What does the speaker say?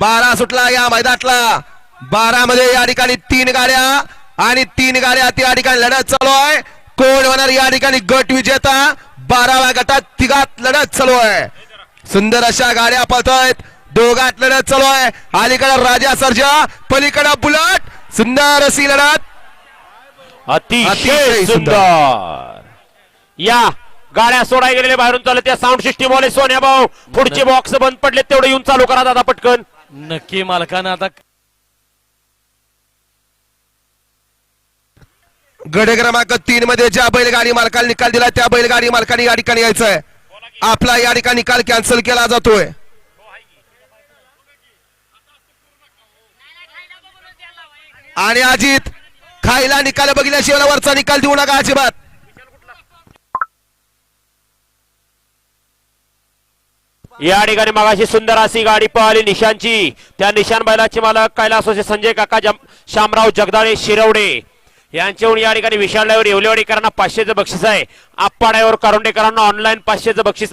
बारा सुटला या मैदानातला. बारा मध्ये या ठिकाणी तीन गाड्या आणि तीन गाड्या या ठिकाणी लढत चालू आहे. कोण होणार या ठिकाणी गट विजेता? बाराव्या गटात तिघात लढत चालू आहे. सुंदर अशा गाड्या पळतायत. दोघात लढत चालू आहे. अलीकडे राजा सर्जा पलीकडे बुलट. सुंदर अशी लढत. अतिशय सुंदर. या गाड्या सोडाय गेलेले बाहेरून चालत त्या साऊंड सिस्टीम वाले सोन्या भाऊ पुढचे बॉक्स बंद पडले तेवढे येऊन चालू करा दादा पटकन. नक्की मालकानं आता गडे क्रमांक तीन मध्ये ज्या बैलगाडी मालकाला निकाल दिला त्या बैलगाडी मालकाने या ठिकाणी यायचंय. आपला या ठिकाणी निकाल कॅन्सल केला जातोय. आणि अजित खायला निकाल बघितल्याशिवाय वरचा निकाल देऊ नका अजिबात. या ठिकाणी मागाशी सुंदर अशी गाडी पळाली निशांची. त्या निशान बैलाचे मालक कैलास होते संजय काका शामराव जगदाळे शिरवडे. यांच्याहून या ठिकाणी विशाल येवलेवाडीकरांना पाचशेचं बक्षीस आहे. आप्पाड्यावर करुंडेकरांना ऑनलाईन पाचशेचं बक्षीस